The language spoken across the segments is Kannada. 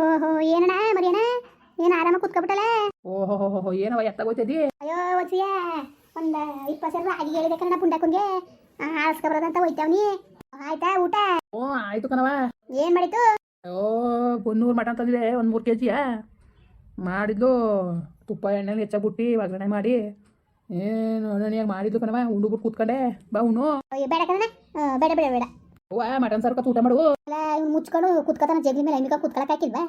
ಓಹೋ ಏನಣ್ಣ ಮರಿಯಣ್ಣ? ಏನು ಆರಾಮ ಕುತ್ಕೊಬಿಟ್ಟಲ್ಲ ಓಹೋ ಏನವ ಎತ್ತಾಗೋಯ್ತದಿ ಅಯ್ಯೋ ಒಸಿಯ ಒಂದು ಇಪ್ಪತ್ತು ಸಾವಿರ ರಾಗಿ ಹೇಳಿದೆ ಕನ್ನಡ ಪುಂಡಕ್ಕಂಗೆ ಆಳ್ಸ್ಕೊಬರೋದಂತ ಹೋಯ್ತಾವ್ನಿ ಆಯ್ತಾ ಊಟ? ಓ ಆಯ್ತು ಕಣವ ಏನು ಮಾಡಿತು ಓ ಬನ್ನೂರು ಮಟನ್ ತಂದಿದೆ ಒಂದು ಮೂರು ಕೆ ಜಿಯ ಮಾಡಿದ್ದು ತುಪ್ಪ ಎಣ್ಣೆಲಿ ಹೆಚ್ಚಾಗ್ಬಿಟ್ಟು ಒಗ್ಗರಣೆ ಮಾಡಿ. ಏನು ಒಳ್ಳನೆಯಾಗಿ ಮಾಡಿದ್ದು ಕಣವ ಉಂಡುಬಿಟ್ಟು ಕೂತ್ಕೊಂಡೆ. ಬಾ ಉಣ್ಣು. ಬೇಡ ಕಣ ಬೇಡ ಬೇಡ ಬೇಡ. ಅವ್ವ ಮಟನ್ ಸಾರು ಊಟ ಮಾಡು. ಅಲ್ಲ ಇವ್ನು ಮುಚ್ಕೊಂಡು ಕುತ್ಕೋತಾನ ಜಗ್ಲಿ ಮೇಲೆ ಐಮಿಕ ಕುತ್ಕೊಳಕ್ ಹಾಕಿಲ್ವಾ?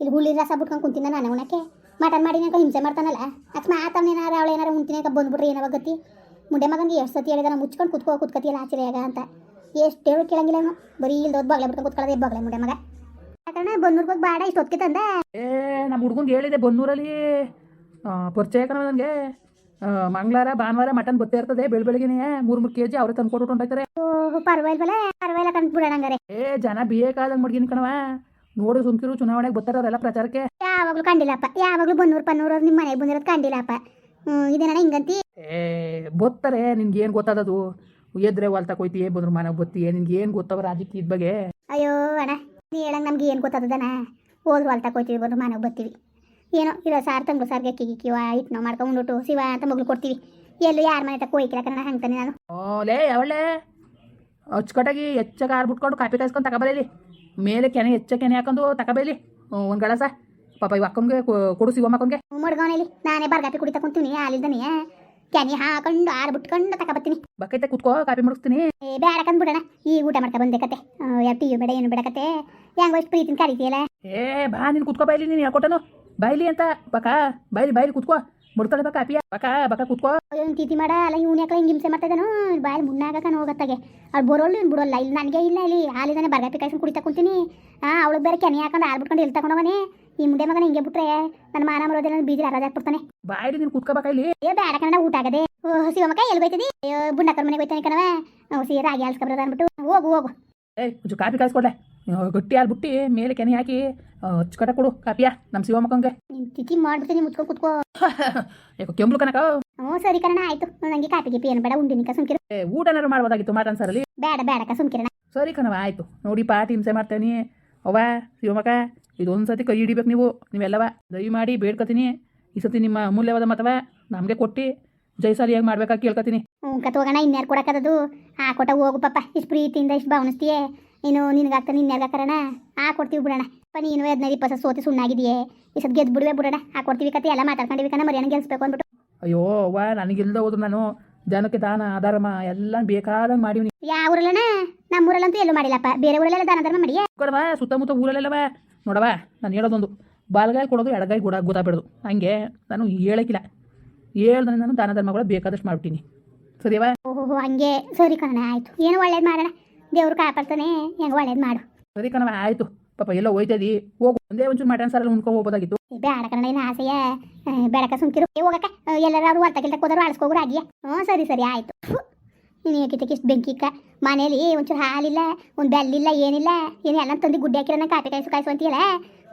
ಇಲ್ಲಿ ಹುಳಿ ರಸ ಬಿಟ್ಕೊಂಡು ಕುಂತಿನ ನಾನು ಉಣಕ್ಕೆ ಮಟನ್ ಮಾಡಿ ನಂಗೆ ಹಿಂಸೆ ಮಾಡ್ತಾನಲ್ಲ. ಅಕಸ್ಮಾತ್ ಏನಾರ ಅವಳು ಏನಾರ ಉಣ್ತೀನಿ ಅಂತ ಬಂದ್ಬಿಟ್ರೆ ಏನವ ಗತಿ ಮುಂಡೆ ಮಗನಿಗೆ ಎಷ್ಟು ಸತಿ ಹೇಳಿದಾನ ಮುಚ್ಕೊಂಡು ಕುತ್ಕೋ ಕುತ್ಕತಿಯಲ್ಲ ಆಚರಿಯಾಗ ಅಂತ. ಎಷ್ಟು ಹೇಳಿ ಕೇಳಂಗಿಲ್ಲ ಅವನು ಬರೀ ಇಲ್ದೋದ್ ಬಾಗ್ಲೆ ಬಿಟ್ಕೊಂಡು ಕುತ್ಕೊಳ್ಳೋದೇ ಬಾಗ್ಲೆ ಮುಂಡೆ ಮಗ. ಯಾಕಂದ್ರೆ ಬನ್ನೂರ್ಗೆ ಬಾಡ ಇಷ್ಟು ಹೊತ್ತಿಗೆ ತಂದ? ಏ ನಮ್ಮ ಹುಡ್ಗಂಗೆ ಹೇಳಿದೆ ಬನ್ನೂರಲ್ಲಿ. ಪರಿಚಯ ಕಣ ನನಗೆ ಮಂಗಳವಾರ ಭಾನುವಾರ ಮಟನ್ ಗೊತ್ತೇ ಇರ್ತದೆ ಬೆಳ ಬೆಳಗ್ಗೆನೆ ಮೂರು ಮೂರು ಕೆಜಿ ಅವ್ರೆ ತಂದು ಕೊಟ್ಟು ಹೊಂಟಾಯ್ತಾರೆ ಓಹ್ ಪರವಾಗಿಲ್ವಲ್ಲ ಪರವಾಗಿಲ್ಲ ಕಂಡ್ಬಿಡೋಣ ಹಂಗಾರೆ. ಏ ಜನ ಬೇಕಾದಂಗೆ ಮಡ್ಗಿನಿ ಕಣವ ನೋಡು ಸುಮ್ಕಿರು ಚುನಾವಣೆಗೆ ಬರ್ತಾರೆ ಅವರೆಲ್ಲ ಪ್ರಚಾರಕ್ಕೆ. ಯಾವಾಗಲೂ ಕಂಡಿಲ್ಲಪ್ಪ ಯಾವಾಗಲೂ ಬನ್ನೂರು ಪನ್ನೂರು ನಿಮ್ಮ ಮನೆಗೆ ಬಂದಿರೋದು ಕಂಡಿಲ್ಲಪ್ಪ. ಹ್ಞೂ ಇದೇನ ಹಿಂಗಂತಿ? ಏ ಬತ್ತಾರೆ ನಿನ್ಗೆ ಏನು ಗೊತ್ತಾದದು? ಎದ್ರೆ ವಾಲ್ತಕ ಹೋಯ್ತಿ ಏ ಬಂದ್ರು ಮನೆಗೆ ಬತ್ತೀಯ ನಿನ್ಗೆ ಏನು ಗೊತ್ತವ ಇದ್ ಬಗ್ಗೆ? ಅಯ್ಯೋ ಅಣ್ಣ ನೀ ಹೇಳಂಗ್ ನಮ್ಗೆ ಏನ್ ಗೊತ್ತಾದದನ ಹೋದ್ರು ಅಲ್ಲಿ ತಗೋತೀವಿ ಬಂದ್ರು ಮನೆಗೆ ಬರ್ತೀವಿ ಏನೋ ಇರೋ ಸಾರ್ ತಂಗ್ಳು ಸಾರಿಗೆ ಇಟ್ ಕಿವ ಮಾಡ್ಕೊಂಡು ಮಾಡ್ಕೊಂಡ್ಬಿಟ್ಟು ಶಿವ ಅಂತ ಮಗಳು ಕೊಡ್ತೀವಿ. ಎಲ್ಲ ಯಾರ ಮನೆ ತಕ್ಕ ಹೋಯ್ಕಿಲ್ಲ ಕನ್ನಡ ಹಂಗ್ತಾನೆ ನಾನು. ಓಲೇ ಅವಳೆ ಅಚ್ಚುಕಟ್ಟಾಗಿ ಕಾರ್ ಬಿಟ್ಕೊಂಡು ಕಾಪಿ ಕಾಯಿಸ್ಕೊಂಡು ತಗೊಬರಲಿ ಮೇಲೆ ಕೆನೆ ಹೆಚ್ಚ ಕೆನೆ ಹಾಕೊಂಡು ತಗೊಬರಲಿ ಒಂದು ಗಳಸ. ಪಾಪ ಇವ ಅಕ್ಕಂಗೆ ಕೊಡು ಶಿವಮ್ಮ ಅಕ್ಕಂಗೆ. ಮಡ್ಗವನಲ್ಲಿ ನಾನೇ ಬರ್ಗಾಪಿ ಕುಡಿತಾ ಕುಂತೀನಿ ಹಾಲಿಲ್ದನೆ ಕ್ಯಾನಿ ಹಾಕೊಂಡು ಆರು ಬಿಟ್ಕೊಂಡು ತಕ ಬರ್ತೀನಿ. ಬಕೈತೆ ಕುತ್ಕೋ ಕಾಪಿ ಮಾಡಿಸ್ತೀನಿ. ಏ ಬೇಡ ಕಂದ್ಬಿಡಣ. ಈ ಊಟ ಮಾಡ್ಕೊ ಬಂದೆ ಕತೆ. ಯಾವ ಟೀ ಬೇಡ ಏನು ಬೇಡ ಕತೆ. ಹೆಂಗೋ ಇಷ್ಟು ಪ್ರೀತಿನ ಕರಿತೀಯಲ್ಲ ಏ ಬಾ ನೀನು ಕುತ್ಕೋ ಬೈಲಿ ನೀನು ಹೇಳ್ಕೊಟ್ಟನು. ಬೈಲಿ ಅಂತ ಬಕ ಬೈಲಿ ಬೈಲಿ ಕುತ್ಕೋ. ಮುಡ್ತಾಳೆ ಬಕ ಕಾಪಿಯ ಬಕ ಬಕ ಕುತ್ಕೋ. ಏನು ತೀತಿ ಮಾಡ. ಅಲ್ಲ ಇವ್ನು ಯಾಕೆ ಹಿಂಗೆ ಹಿಂಸೆ ಮಾಡ್ತಿದ್ದಾನು ಬಾಯಲ್ಲಿ ಮುನ್ನಾಗಕ್ಕನ ಹೋಗತ್ತಾಗೆ ಅವ್ಳು ಬರೋಳು ಇವ್ನು ಬಿಡೋಲ್ಲ ಇಲ್ಲಿ ನನಗೆ ಇಲ್ಲ ಇಲ್ಲಿ. ಹಾಲಿದಾನೆ ಬರ್ಗಾಪಿ ಕಾಯ್ಸ್ಕೊಂಡು ಕುಡಿತಾ ಕುಂತೀನಿ. ಹಾಂ ಅವಳಿಗೆ ಬೇರೆ ಕೆನೆ ಹಾಕೊಂಡು ಹಾಲು ಬಿಟ್ಕೊಂಡು ಎಲ್ಲಿ ತಗೊಂಡವನೇ ಈ ಮುಂದೆ ಮಗನ ಹಿಂಗೆ ಬಿಟ್ರೆ ನನ್ನ ಮಾನ ಮರೋದಿಲ್ಲ ಬೀದಿ ಅರಾಜ್ ಹಾಕ್ಬಿಡ್ತಾನೆ ಬಾಯ್ಲಿ ನೀನು ಕುತ್ಕೋ ಇಲ್ಲಿ ಏ ಬೇಡ ಕಣ ಊಟ ಆಗದೆ. ಓ ಶಿವಮಕ್ಕ ಎಲ್ಲಿ ಬೈತದಿ? ಅಯ್ಯೋ ಬುಂಡಕ್ಕರ ಮನೆಗೆ ಬೈತಾನೆ ಕಣವ ಸೀರೆ ರಾಗಿ ಹಾಲ್ಸ್ಕೊಬ್ರದ ಅಂದ್ಬಿಟ್ಟು. ಹೋಗು ಹೋಗು. ಏಯ್ ಕುಜು ಕಾಫಿ ಕಾಯಿಸ್ಕೊಡ್ಲೆ. ಗಟ್ಟಿ ಹಾಲು ಬುಟ್ಟಿ ಮೇಲೆ ಕೆನೆ ಹಾಕಿ ಅಚ್ಚುಕಟ್ಟ ಕೊಡು ಕಾಪಿಯ ನಮ್ಮ ಶಿವಮ್ಮಕ್ಕಂಗೆ ನೀನು ತಿಥಿ ಮಾಡ್ಬಿಡ್ತೀನಿ ಮುಚ್ಕೊಂಡು ಕುತ್ಕೋ. ಯಾಕೋ ಕೆಂಬ್ಲು ಕನಕ ಹ್ಞೂ ಸರಿ ಕಣ ಆಯ್ತು. ನನಗೆ ಕಾಪಿ ಗಿಪಿ ಏನು ಬೇಡ ಉಂಡಿನಿಕ ಸುಮ್ಕಿರ. ಊಟನಾರು ಮಾಡ್ಬೋದಾಗಿತ್ತು ಮಟನ್ ಸರಲ್ಲಿ? ಬೇಡ ಬೇಡಕ್ಕ ಸುಮ್ಕಿರಣ ಸರಿ ಕಣವ ಆಯ್ತು. ನೋಡಿ ಪಾಟಿ ಹಿಂಸೆ ಮಾಡ್ತೇನೆ. ಅವ್ವ ಶಿವಮಕ್ಕ ಇದೊಂದು ಸತಿ ಕೈ ಹಿಡಿಬೇಕು ನೀವು. ನೀವೆಲ್ಲವ ದಯವಿ ಮಾಡಿ ಬೇಡ್ಕೊತೀನಿ. ಈ ಸತಿ ನಿಮ್ಮ ಅಮೂಲ್ಯವಾದ ಮತವ ನಮಗೆ ಕೊಟ್ಟು ಜೈಸಾಲಿಯಾಗಿ ಮಾಡ್ಬೇಕಾಗಿ ಕೇಳ್ಕೊತೀನಿ. ಹ್ಞೂ ಕತ್ ಹೋಗೋಣ ಇನ್ಯಾರು ಕೊಡಕ್ಕದದು ಆ ಕೊಟ್ಟ ಹೋಗು ಪಾಪ ಇಷ್ಟು ಪ್ರೀತಿಯಿಂದ ಇಷ್ಟು ಭಾವನಿಸ್ತೀಯೇ. ನೀನು ನಿನಗಾಗ್ತಾನೆ ಇನ್ಯಾರ್ಗ ಕರೋಣ? ಆ ಕೊಡ್ತೀವಿ ಬಿಡೋಣ. ಪ ನೀನು ಹದಿನೈದು ಇಪ್ಪತ್ತು ಸೋತಿ ಸುಣ್ಣಾಗಿದೆಯೇ. ಈ ಸತ್ ಗೆದ್ದು ಬಿಡುವೆ ಬಿಡೋಣ. ಆ ಕೊಡ್ತೀವಿ ಕತೆ ಎಲ್ಲ ಮಾತಾಡ್ಕೊಂಡಿವಿ ಕಣ ಮರ್ಯಾನ ಗೆಲ್ಸ್ಬೇಕು ಅಂದ್ಬಿಟ್ಟು. ಅಯ್ಯೋ ವಾ ನನಗಿಲ್ದ ಹೋದ್ರು ನಾನು? ಜನಕ್ಕೆ ದಾನ ಧರ್ಮ ಎಲ್ಲ ಬೇಕಾದಂಗೆ ಮಾಡಿವಿ ಯಾವ ಊರಲ್ಲಣ್ಣ? ನಮ್ಮ ಊರಲ್ಲಂತೂ ಎಲ್ಲೂ ಮಾಡಿಲ್ಲಪ್ಪ. ಬೇರೆ ಊರಲ್ಲೆಲ್ಲ ದಾನ ಧರ್ಮ ಮಾಡಿಯೇ? ಕೊಡವಾ ಸುತ್ತಮುತ್ತ ಊರಲ್ಲೆಲ್ಲವ? ನೋಡವ ನಾನು ಹೇಳೋದೊಂದು. ಬಾಲ್ಗಾಯಿ ಕೊಡೋದು ಎಡಗಾಯಿ ಕೂಡ ಗೊತ್ತಾಗ್ಬಿಡೋದು ಹಂಗೆ ನಾನು ಹೇಳಕ್ಕಿಲ್ಲ ಹೇಳ್ದೆ ನಾನು ದಾನ ಧರ್ಮಗಳು ಬೇಕಾದಷ್ಟು ಮಾಡ್ಬಿಟ್ಟಿನಿ. ಸರಿವಾ ಓಹೋ ಹಂಗೆ. ಸರಿ ಕಣ ಆಯ್ತು. ಏನು ಒಳ್ಳೇದು ಮಾಡೋಣ. ದೇವ್ರು ಕಾಪಾಡ್ತಾನೆ ಹೆಂಗೆ ಒಳ್ಳೇದು ಮಾಡು. ಸರಿ ಕಣವ ಆಯಿತು. ಪಾಪ ಎಲ್ಲ ಹೋಯ್ತದಿ ಹೋಗು ಒಂದೇ ಒಂಚೂರು ಮಟನ್ ಸಾರಲ್ಲಿ ಉಣ್ಕೊ ಹೋಗ್ಬೋದಾಗಿತ್ತು. ಏ, ಬೇಡ ಕಣ ಏನು ಆಸೆಯ ಬೆಳಕ ಸುಂಕಿರು ಸುಮ್ಕಿರು ಹೋಗಕ್ಕ ಎಲ್ಲರೂ ಅರ್ಥ ಗಿಲ್ತ ಹೋದ್ರು ಅಳಿಸ್ಕೋಗ್ರು ಆಗಿಯಾ? ಹ್ಞೂ ಸರಿ ಸರಿ ಆಯ್ತು. ಇಷ್ಟು ಬೆಂಕಿಕ್ಕ ಮನೇಲಿ ಒಂಚೂರು ಹಾಲಿಲ್ಲ, ಒಂದು ಬೆಲ್ಲಿಲ್ಲ, ಏನಿಲ್ಲ, ಏನು ಎಲ್ಲ ತಂದು ಗುಡ್ಡೆ ಹಾಕಿರೋನ ಕಾಪಿ ಕಾಯಿಸು ಕಾಯಿಸು ಅಂತೀಯಲ್ಲ?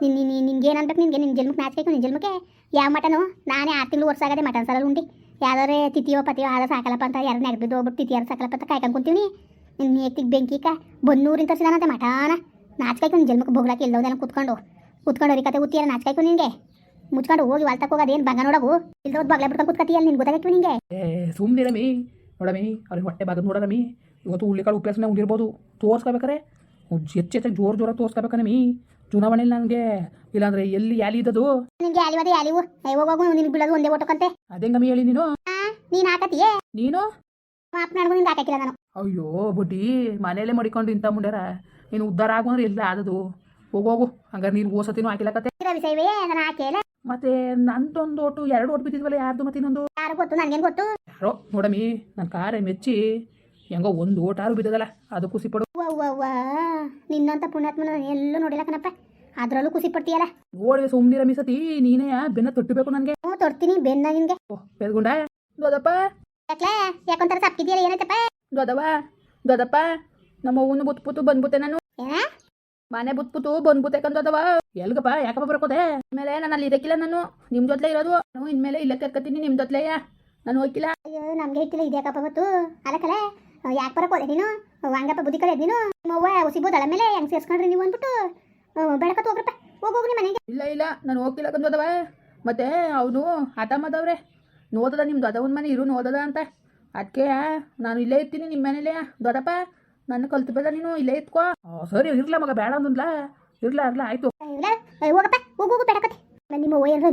ನಿನ್ನ ನಿನ್ ನಿನ್ಗೆ ಏನು ಅನ್ಬೇಕು ನಿಮಗೆ ನಿನ್ನ ಜನ್ಮಕ್ಕೆ ನಾಚಿಕೆ ನಿನ್ನ ಜನ್ಮಕ್ಕೆ? ಯಾವ ಮಟನು? ನಾನೇ ಆರು ತಿಂಗಳು ವರ್ಷ ಆಗದೆ ಮಟನ್ ಸಲ ಉಂಡಿ. ಯಾವ್ದಾರೆ ತಿಥಿಯೋ, ಪತಿಯೋ ಆದ ಸಾಕಲಪ್ಪ ಅಂತ ಯಾರು ನೆಗ್ದು ಹೋಗ್ಬಿಟ್ಟು ತಿಥಿ ಯಾರು ಸಾಕಲಪ್ಪ ಅಂತ ಕಾಯ್ಕೊಂಡು ಕುಂತೀವಿ ನಿನ್ನ ಏಕ್ತಿಗೆ ಬೆಂಕಿಕ ಬನ್ನೂರಿಂದ ತರಿಸಿದಾನಂತೆ ಮಟಾನ. ನಾಚಿಕಾಯ್ಕು ನಿನ್ನ ಜನ್ಮಕ್ಕೆ ಬೋಗ್ಲಾಕಿ ಇಲ್ಲೋದೆಲ್ಲ ಕುತ್ಕೊಂಡು. ಕುತ್ಕೊಂಡು ಅವ್ರಿಗೆ ಕತೆ ಉತ್ತಿಯಲ್ಲ ನಾಚಿಕಾಯ್ಕು ನಿನಗೆ. ಮುಚ್ಕೊಂಡು ಹೋಗಿ ವಾಲ್ತಕ್ಕೆ ಹೋಗೋದು ಏನು ಬಂಗ ನೋಡವು? ಇಲ್ದೋದ್ ಬಗ್ಲೆ ಬಿಡ್ಕೊಂಡು ಕುತ್ಕತಿಯಲ್ಲ ನಿನ್ ಗೊತ್ತಾಗೈತು ನಿಂಗೆ? ಸುಮ್ಮನೆ ಸುಮ್ಮನಿರಮಿ ನೋಡಮಿ ಅವ್ರಿಗೆ ಹೊಟ್ಟೆ ಬಾಗದ್ ನೋಡಮಿ ಇವತ್ತು ಹುಳ್ಳಿಕಾಳು ಉಪಯೋಗಿಸ್ನ ಉಳಿರ್ಬೋದು ತೋರಿಸ್ಕೋಬೇಕಾರೆ? ಹೆಚ್ಚು ಹೆಚ್ಚಾಗಿ ಜೋರು ಜೋರ ತೋರಿಸ್ಕೋಬೇಕನಮಿ. ಚುನಾವಣೆಯಲ್ಲಿ ನನಗೆ. ಇಲ್ಲಾಂದ್ರೆ ಎಲ್ಲಿ ಯಾಲಿ ಇದ್ದದು ನಿನ್ಗೆ ಯಾಲಿವದೆ ಯಾಲಿವು ಹೋಗು ನಿನ್ಗೆ ಬೀಳೋದು ಒಂದೇ ಓಟಕ್ಕಂತೆ ಅದೇಂಗಮ್ಮಿ ಹೇಳಿ ನೀನು? ನೀನು ಹಾಕತಿಯೇ? ನೀನು? ಮಾಪ್ ನಿಂಗೆ ಹಾಕಿಲ್ಲ ನಾನು. ಅಯ್ಯೋ ಬುಡ್ಡಿ ಮನೇಲೆ ಮಡಿಕೊಂಡು ಇಂತ ಮುಂಡ್ಯಾರ. ನೀನು ಉದ್ದಾರ ಆಗು ಅಂದ್ರೆ ಇಲ್ಲ ಆದದು ಹೋಗೋಗು ಹಂಗಾರೆ ನೀನು ಓಸತಿನೂ ಹಾಕಿಲ್ಲ ಕತೆ. ನಾನು ಹಾಕಿಲ್ಲ ಮತ್ತೆ ನಂದೊಂದು ಓಟು ಎರಡು ಓಟ್ ಬಿದ್ದಿದ್ವಲ್ಲ ಯಾರ್ದು ಮತ್ತೆ ಇನ್ನೊಂದು? ಯಾರು ಗೊತ್ತು? ನನಗೇನು ಗೊತ್ತು? ಯಾರೋ? ನೋಡಮಿ ನನ್ನ ಕಾರ ಮೆಚ್ಚಿ ಹೆಂಗೋ ಒಂದು ಓಟಾರು ಬಿದ್ದದಲ್ಲ ಅದು ಖುಷಿ ಪಡು. ಅವ್ವ ನಿನ್ನಂತ ಪುಣ್ಯಾತ್ಮನ ಎಲ್ಲ ನೋಡಿಲ್ಲ ಕಣಪ್ಪ. ಅದ್ರಲ್ಲೂ ಖುಷಿ ಪಡ್ತೀಯಲ್ಲ? ನೋಡಿದೆ ಸುಮ್ಮನಿರಮಿ ಮಿಸತಿ ನೀನೇ ಬೆನ್ನ ತೊಟ್ಟಬೇಕು ನನಗೆ. ಹ್ಞೂ ತೊಡ್ತೀನಿ ಬೆನ್ನ ನಿನ್ಗೆ. ಓ ಬೆಳ್ಗುಂಡ ದೊದಪ್ಪ ಯಾಕ್ಲೇ? ಯಾಕೊಂತರ ತಪ್ಪಿದೆಯಲ್ಲ ಏನೈತಪ್ಪ? ದೊದವ ದೊದಪ್ಪ ನಮ್ಮ ಅವ್ವನು ಬುತ್ಪುತ್ತು ಬಂದ್ಬಿಟ್ಟೆ ನಾನು. ಏನ? ಮನೆ ಬುತ್ಪುತ್ತು ಬಂದ್ಬುತ್ತೆ ಕಂದದವ ಎಲ್ಗಪ್ಪ ಯಾಕಪ್ಪ ಬರ್ಕೋದೆ? ಮೇಲೆ ನಾನು ಅಲ್ಲಿ ಇದಕ್ಕಿಲ್ಲ ನಾನು. ನಿಮ್ಮ ಜೊತೆ ಇರೋದು. ನಾನು ಇನ್ಮೇಲೆ ಇಲ್ಲ ಕರ್ಕತ್ತೀನಿ ನಿಮ್ ಜೊತೆಯ ನಾನು ಹೋಗಿಲ್ಲ ಅಯ್ಯೋ ನಮ್ಗೆ ಹೇಳ್ತಿಲ್ಲ ಇದ್ಯಾಕಪ್ಪ ಗೊತ್ತು? ಅಲ್ಲಕಲೆ ಯಾಕೆ ಬರಕೋದೆ ನೀನು? ಹಂಗಪ್ಪ ಬುದ್ಧಿ ಕಲಿಯೋದು ನೀನು? ನಿಮ್ಮವ್ವ ಉಸಿಬೋದು ಅಳ ಮೇಲೆ ಹೆಂಗ್ ಸೇರ್ಸ್ಕೊಂಡ್ರಿ ನೀವು ಅಂದ್ಬಿಟ್ಟು? ಬೆಳಕತ್ತು ಹೋಗ್ರಪ್ಪ. ಹೋಗೋಗಿ ನಿಮ್ಮ ಮನೆಗೆ. ಇಲ್ಲ ಇಲ್ಲ ನಾನು ಹೋಗಕಿಲ್ಲ ಕಂದು ಅದವ? ಮತ್ತೆ ಅವನು ಹಠ ಮದವ್ರೆ ನೋದದ ನಿಮ್ಮ ದೊಡ್ಡವನ ಮನೆ ಇರು ನೋದದ ಅಂತ. ಅದಕ್ಕೆ ನಾನು ಇಲ್ಲೇ ಇರ್ತೀನಿ ನಿಮ್ಮ ಮನೇಲೆ. ದೊಡ್ಡಪ್ಪ ನನ್ನ ಕಲ್ತ್ಬೇಡ ನೀನು ಇಲ್ಲೇ ಇತ್ಕೋ ಆ, ಸರಿ ಇರ್ಲ ಮಗ ಬೇಡ ಅಂದ್ಲ ಇರ್ಲ ಇರ್ಲ ಆಯ್ತು. ಹೋಗಪ್ಪ ಹೋಗು ಹೋಗು ಬೇಡಕತ್ತೆ ನಿಮ್ಮ ಓ ಏನ್ರ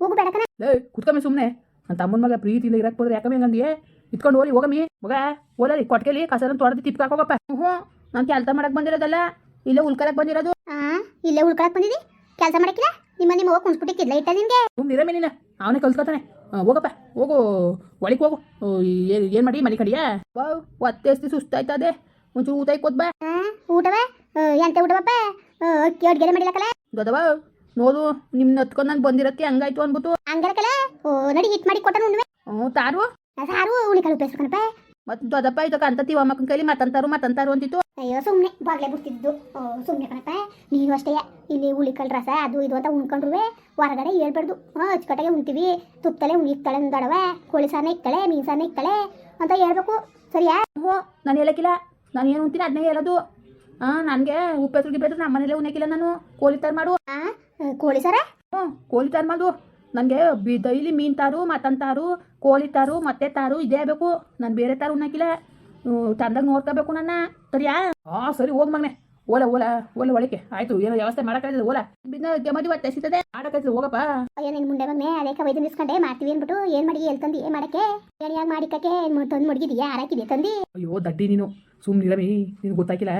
ಹೋಗು ಬೇಡಕನ ಲೇ ಕುತ್ಕಮ್ಮಿ ಸುಮ್ಮನೆ ನನ್ನ ತಮ್ಮನ ಮಗ ಪ್ರೀತಿಯಿಂದ ಇರಕ್ಕೆ ಹೋದ್ರೆ ಯಾಕಮ್ಮಿ ಹಂಗಂದಿಯೇ? ಇತ್ಕೊಂಡು ಹೋಗಿ ಹೋಗಮ್ಮಿ. ಮಗ ಓಲರಿ ಕೊಟ್ಕೆಲಿ ಕಸನ ತೊಡೆದು ತಿಪ್ಪ ಹೋಗಪ್ಪ. ಹ್ಞೂ ನಾನು ಕೆಲಸ ಮಾಡಕ್ಕೆ ಬಂದಿರೋದಲ್ಲ ಇಲ್ಲೇ ಉಳ್ಕಲಕ್ಕೆ ಬಂದಿರೋದು. ಇಲ್ಲೇ ಉಳ್ಕೊಳಕ್ ಬಂದಿದ್ದಿ ಕೆಲಸ ಮಾಡಕ್ಕಿಲ್ಲ? ನಿಮ್ಮ ನಿಮ್ಮ ಹೋಗಿ ಕುಣ್ಸ್ಬಿಟ್ಟಿಕ್ಕಿಲ್ಲ ಇಟ್ಟ ನಿಮ್ಗೆ ಸುಮ್ಮನೆ ಇರಮ್ಮಿ ನೀನು ಅವನೇ ಕಲ್ತ್ಕೊತಾನೆ ಆ, ಹೋಗಪ್ಪ ಹೋಗು ಒಳಗೆ ಹೋಗು. ಏನು ಮಾಡಿ ಮನೆ ಕಡಿಯಾ? ವಾವ್ ಒತ್ತೆಸ್ತಿ ಸುಸ್ತಾಯ್ತದೆ ಒಂಚೂರು ಊಟ ಇಕ್ಕೋದ್ ಬಾ ಊಟವೇ? ಎಂತ ಊಟವಪ್ಪ ಅಕ್ಕಿ ಅಡ್ಗೆನೆ ಮಾಡಿಲ್ಲಕಲ್ಲ ದೊದವ ನೋಡು ನಿಮ್ಮ ಹತ್ಕೊಂಡು ನಾನು ಬಂದಿರತ್ತೆ ಹಂಗಾಯ್ತು ಅಂದ್ಬಿಟ್ಟು ಹಂಗರಕಲ್ಲ ಓ ನಡಿ ಹಿಟ್ ಮಾಡಿ ಕೊಟ್ಟನು ಉಣ್ವೆ ಹ್ಞೂ ತಾರು. ಸಾರು ಉಳಿಕಾಳು ಕಣಪ್ಪ. ಮತ್ತು ದೊಡ್ಡಪ್ಪ ಇದಕ್ಕೆ ಅಂತತೀವ ಮಕ್ಕನ ಕೈಲಿ ಮತ್ತಂತಾರು ಮತ್ತಂತಾರು ಅಂತಿತ್ತು. ಅಯ್ಯೋ ಸುಮ್ಮನೆ ಬಾಗ್ಲೇ ಬಿಡ್ತಿದ್ದು ಸುಮ್ಮನೆ ಕಣಪ್ಪ ನೀನು ಅಷ್ಟೇ ಇಲ್ಲಿ ಉಳಿಕಲ್ ರಸ ಅದು ಇದು ಅಂತ ಉಣ್ಕೊಂಡ್ರುವೆ ಹೊರಗಡೆ ಹೇಳ್ಬಾರ್ದು. ಹಾಂ ಅಚ್ಚುಕಟ್ಟಾಗೆ ಉಣ್ತೀವಿ ತುಪ್ಪತಲೆ ಉಣ್ಣಿಕ್ತಾಳೆ ದಡವ ಕೋಳಿ ಸಾರನೇ ಇಕ್ತಾಳೆ ಮೀನು ಸಾರನೇ ಇಕ್ತಾಳೆ ಅಂತ ಹೇಳ್ಬೇಕು. ಸರಿಯಾ? ಹ್ಞೂ ನಾನು ಹೇಳಕ್ಕಿಲ್ಲ. ನಾನು ಏನು ಉಣ್ತೀನಿ ಅದನ್ನೇ ಹೇಳೋದು. ಹಾಂ ನನಗೆ ಉಪ್ಪೆತ್ರು ಗಿಪ್ಪೆತ್ರು ನಮ್ಮ ಮನೇಲೆ ಉಣ್ಣಕ್ಕಿಲ್ಲ ನಾನು. ಕೋಳಿ ತರ ಮಾಡು. ಆ ಕೋಳಿ ಸಾರ? ಹ್ಞೂ ಕೋಳಿ ತರ ಮಾಡು. ನನಗೆ ಬಿ ಡೈಲಿ ಮೀನು ತಾರು ಮಟನ್ ತಾರು ಕೋಳಿ ತಾರು ಮತ್ತೆ ತಾರು ಇದೇ ಬೇಕು. ನಾನು ಬೇರೆ ತಾರು ಉಣ್ಣಕ್ಕಿಲ್ಲ ತಂದಾಗ ನೋಡ್ಕೋಬೇಕು ನನ್ನ. ಸರಿಯಾ? ಹಾಂ ಸರಿ ಹೋಗ್ ಮಗನೆ. ಓಲ ಓಲ ಓಲ ಒಳಕ್ಕೆ. ಆಯ್ತು ಏನೋ ವ್ಯವಸ್ಥೆ ಮಾಡಕಾಯ್ತದೆ ಓಲ. ಬಿನ್ನ ಜಮದಿ ಹೊಟ್ಟೆ ಸಿಗ್ತದೆ ಮಾಡೋಕ್ಕಾಯ್ತದೆ ಹೋಗಪ್ಪ. ಅಯ್ಯೋ ನಿನ್ ಮುಂದೆ ಬಂದೆ ಅದೇ ಕವೈದು ನಿಲ್ಸ್ಕೊಂಡೆ. ಮಾಡ್ತೀವಿ ಅನ್ಬಿಟ್ಟು ಏನು ಮಾಡಿ ಎಲ್ಲಿ ತಂದಿ ಏನ್ ಮಾಡಕ್ಕೆ? ಏನಿಯಾಗ ಮಾಡಿಕಕ್ಕೆ ತಂದು ಮುಡ್ಗಿದೀಯ? ಆರಾಕಿದೆ ತಂದಿ? ಅಯ್ಯೋ ದಡ್ಡಿ ನೀನು. ಸುಮ್ಮನಿರಮಿ ನೀನು ಗೊತ್ತಾಗಿಲ್ಲ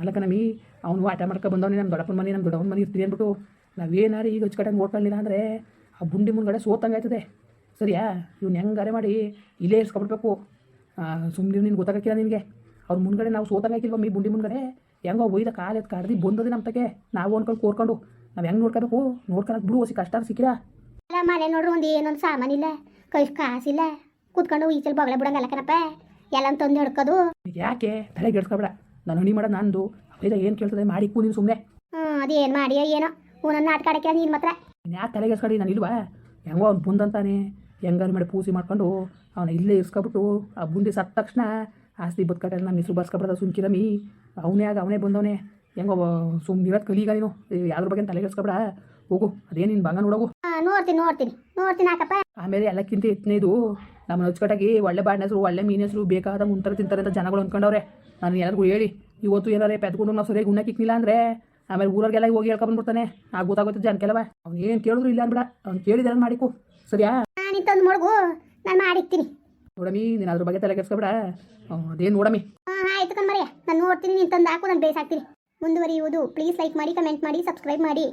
ಅಲ್ಲಕ ನಮಿ ಅವನು ಆಟ ಮಾಡ್ಕೊ ಬಂದವನಿ. ನಮ್ಮ ದೊಡ್ಡಪ್ಪನ ಮನೆ ನಮ್ಮ ದೊಡ್ಡಪ್ಪನ ಮನೆ ಇರ್ತೀನಿ ಅಂದ್ಬಿಟ್ಟು ನಾವೇನಾರು ಈಗ ಅಚ್ಚುಕಟ್ಟಾಗಿ ನೋಡ್ಕೊಳ್ಳಿಲ್ಲ ಅಂದರೆ ಆ ಬುಂಡಿ ಮುಂದ್ಗಡೆ ಸೋತಂಗೆ ಆಯ್ತದೆ. ಸರಿಯಾ? ಇವ್ನು ಹೆಂಗಾರೆ ಮಾಡಿ ಇಲ್ಲೇ ಇರ್ಸ್ಕೊಬಿಡ್ಬೇಕು? ಸುಮ್ಮನೆ ನಿನ್ಗೆ ಗೊತ್ತಾಗಕ್ಕಿಲ್ಲ ನಿನಗೆ. ಅವ್ರ ಮುಂದ್ಗಡೆ ನಾವು ಸೋತಂಗೆ ಹಾಕಿಲ್ವ ಮೀ ಬುಂಡಿ ಮುಂದ್ಗಡೆ? ಹೆಂಗೋ ಒಯ್ದ ಕಾಲು ಎತ್ತು ಕಡ್ದು ಬಂದದೆ ನಮ್ಮ ತಗೆ ನಾವು ಅನ್ಕೊಂಡು ಕೋರ್ಕೊಂಡು. ನಾವು ಹೆಂಗೆ ನೋಡ್ಕೋಬೇಕು? ನೋಡ್ಕೊಳಕ್ಕೆ ಬಿಡು ಹೊಸಿ ಕಷ್ಟ ಸಿಕ್ಕಿರಾ? ಅಲ್ಲ ಮನೆ ನೋಡ್ರಿ ಒಂದು ಏನೊಂದು ಸಾಮಾನಿಲ್ಲ ಕೈ ಕಾಸಿಲ್ಲ ಕೂತ್ಕೊಂಡು ಈಚಲ್ ಬಗಳೆ ಬಿಡಂಗಲ್ಲ ಕಣಪ್ಪ. ಎಲ್ಲ ತಂದು ಹಿಡ್ಕೋದು. ಯಾಕೆ? ತಲೆ ಎಡ್ಸ್ಕೊಬೇಡ ನಾನು ಹಣಿ ಮಾಡೋದು ನಂದು. ಏನು ಕೇಳ್ತದೆ ಮಾಡಿ ಕೂ ನೀನು ಸುಮ್ಮನೆ ಹ್ಞೂ ಅದೇನು ಮಾಡಿಯೋ ಏನೋ. ನನ್ನ ನಾಟಕ ಕಾಡಕ್ಕೆ ನೀನು ಮಾತ್ರ. ಯಾಕೆ ತಲೆಗೆ ಎಸ್ಕಡಿ ನಾನು ಇಲ್ವಾ? ಹೆಂಗೋ ಅವ್ನು ಬಂದಂತಾನೆ ಹೆಂಗಾರು ಮಾಡಿ ಪೂಸಿ ಮಾಡ್ಕೊಂಡು ಅವನ ಇಲ್ಲೇ ಇರ್ಸ್ಕೊಬಿಟ್ಟು ಆ ಬುಂದಿ ಸತ್ತ ತಕ್ಷಣ ಆಸ್ತಿ ಬದುಕಟ್ಟೆ ನನ್ನ ಹೆಸರು ಬರ್ಸ್ಕೊಬಿಡದ ಸುಮ್ಕಿರಮಿ ಅವನೇ ಆಗ ಅವನೇ ಬಂದವನೇ. ಹೆಂಗೋ ಸುಮ್ ಇರೋದು ಕಲೀಗ ನೀನು. ಯಾವ್ದ್ರ ಬಗ್ಗೆ ತಲೆಗೆ ಇರ್ಸ್ಕೊಬಿಡ ಹೋಗು ಅದೇ ನೀನು ಬಂಗ ನೋಡೋಗು. ನೋಡ್ತೀನಿ ನೋಡ್ತೀನಿ. ನೋಡ್ತೀನಿ ಹಾಕಪ್ಪ. ಆಮೇಲೆ ಎಲ್ಲಕ್ಕಿಂತ ಹೆಚ್ಚಿನದು ನಮ್ಮ ಅಚ್ಚುಕಟ್ಟಾಗಿ ಒಳ್ಳೆ ಬಾಡಿನ ಹೆಸರು ಒಳ್ಳೆ ಮೀನ ಹೆಸರು ಬೇಕಾದ ಮುಂತರ ತಿಂತಾರೆ ಅಂತ ಜನಗಳು ಅಂದ್ಕೊಂಡವ್ರೆ ನಾನು ಎಲ್ಲರಿಗೂ ಹೇಳಿ ಇವತ್ತು ಏನಾರೇ ಪೆದ್ಕೊಂಡು ನಾವು ಸರಿಯಾಗಿ ಉಣ್ಣಕ್ಕಿಕ್ಕಿಲ್ಲ ಅಂದರೆ ಆಮೇಲೆ ಊರವ್ರಿಗೆಲ್ಲ ಹೋಗಿ ಹೇಳ್ಕೊಂಡ್ಬಿಡ್ತಾನೆ ಆ ಗೊತ್ತಾಗುತ್ತೆ ಜನ ಕೆಲವ ಅವ್ನು ಏನು ಕೇಳಿದ್ರು ಇಲ್ಲ ಅನ್ಬಿಡ. ಅವ್ನು ಕೇಳಿದ್ರೆ ಮಾಡಿಕು. ಸರಿಯಾ? ನಾನು ನೀನು ತಂದು ಮಡಗು. ನಾನು ಮಾಡಿಕ್ತೀನಿ ನೋಡಮಿ ನೀನು ಅದ್ರ ಬಗ್ಗೆ ತಲೆ ಕೆಡ್ಸ್ಕೊಬೇಡ. ಅದೇನು ನೋಡಮಿ. ಹಾಂ ಆಯ್ತು ಕಣ್ಮರಿಯ ನಾನು ನೋಡ್ತೀನಿ ನೀನು ತಂದು ಹಾಕು ನಾನು ಬೇಸಾಕ್ತೀನಿ. ಮುಂದುವರಿಯುವುದು. ಪ್ಲೀಸ್ ಲೈಕ್ ಮಾಡಿ ಕಮೆಂಟ್ ಮಾಡಿ ಸಬ್ಸ್ಕ್ರೈಬ್ ಮಾಡಿ.